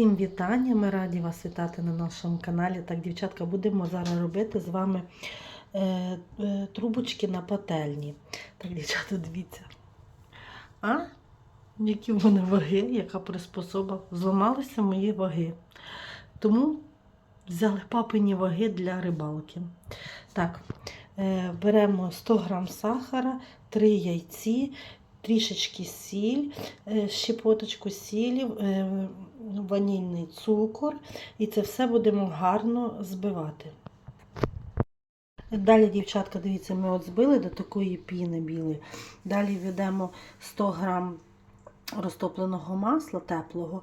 Всім вітання! Ми раді вас вітати на нашому каналі. Так, дівчатка, будемо зараз робити з вами е, е, трубочки на пательні. Так, дівчата, дивіться. А? Які в мене ваги, яка приспособа. Зламалися мої ваги. Тому взяли папині ваги для рибалки. Так, е, беремо 100 грам сахара, 3 яйці, трішечки сіль, е, щепоточку сілі, е, ванільний цукор. І це все будемо гарно збивати. Далі, дівчатка, дивіться, ми от збили до такої піни білої. Далі введемо 100 грам розтопленого масла теплого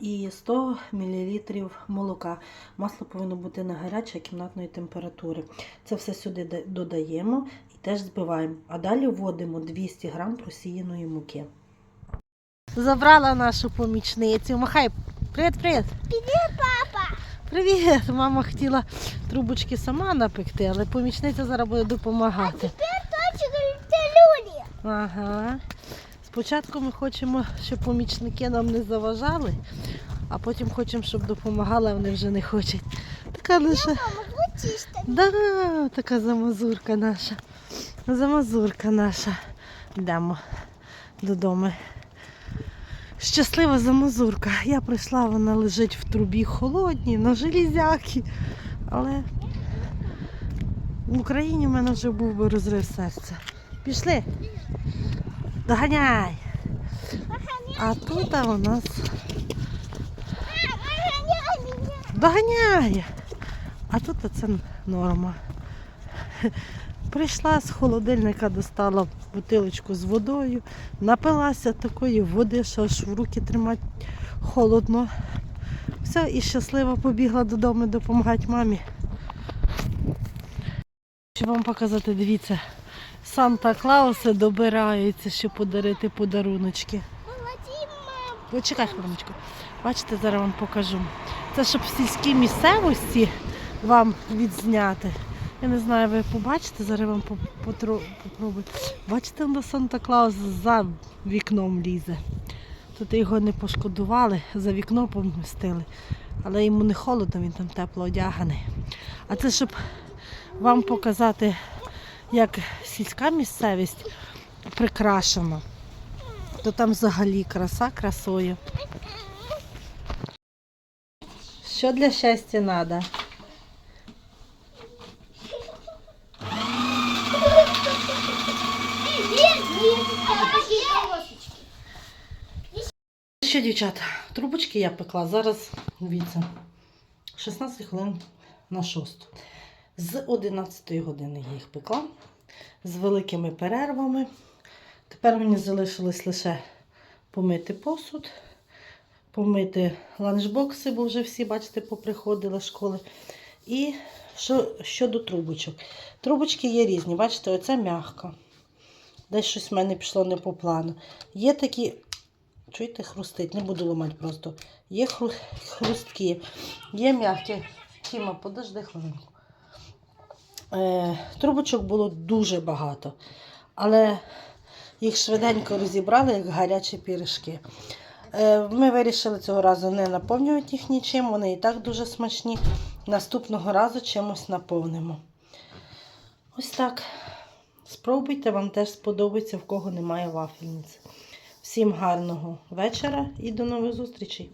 і 100 мл молока. Масло повинно бути не гаряче, а кімнатної температури. Це все сюди додаємо і теж збиваємо. А далі вводимо 200 грам просіяної муки. Забрала нашу помічницю. Махай, привіт, привіт. Привіт, папа! Привіт! Мама хотіла трубочки сама напекти, але помічниця зараз буде допомагати. Точка люлі. Ага. Спочатку ми хочемо, щоб помічники нам не заважали, а потім хочемо, щоб допомагали, а вони вже не хочуть. Така наша. Да, така замазурка наша. Замазурка наша. Йдемо додому. Щаслива замазурка. Я прийшла, вона лежить в трубі холодній, на железяки. Але в Україні в мене вже був би розрив серця. Пішли. Доганяй. А тут у нас доганяє. А тут це норма. Прийшла з холодильника, достала бутилочку з водою, напилася такої води, що аж в руки тримати холодно. Все, і щаслива побігла додому допомагати мамі. Хочу вам показати, дивіться, Санта Клауси добираються, щоб подарити подаруночки. Почекай хвилиночку. Бачите, зараз вам покажу. Це щоб в сільській місцевості вам відзняти. Я не знаю, ви побачите, зараз вам попробую. Бачите, Санта Клаус за вікном лізе. Тут його не пошкодували, за вікно помістили. Але йому не холодно, він там тепло одяганий. А це щоб вам показати, як сільська місцевість прикрашена. То там взагалі краса красою. Що для щастя треба? Що, дівчата, трубочки я пекла. Зараз, дивіться, 16 хвилин на 6. З 11 години я їх пекла. З великими перервами. Тепер мені залишилось лише помити посуд, помити ланчбокси, бо вже всі, бачите, поприходили з школи. І що, щодо трубочок. Трубочки є різні, бачите, оце м'ягка. Десь щось в мене пішло не по плану. Є такі, чуєте, хрустить, не буду ламати просто. Є хру, хрусткі, є м'які. Тіма, подожди хвилинку. Е, трубочок було дуже багато, але їх швиденько розібрали, як гарячі пірішки. Е, Ми вирішили цього разу не наповнювати їх нічим, вони і так дуже смачні. Наступного разу чимось наповнимо. Ось так. Спробуйте, вам теж сподобається, в кого немає вафельниць. Всім гарного вечора і до нових зустрічей!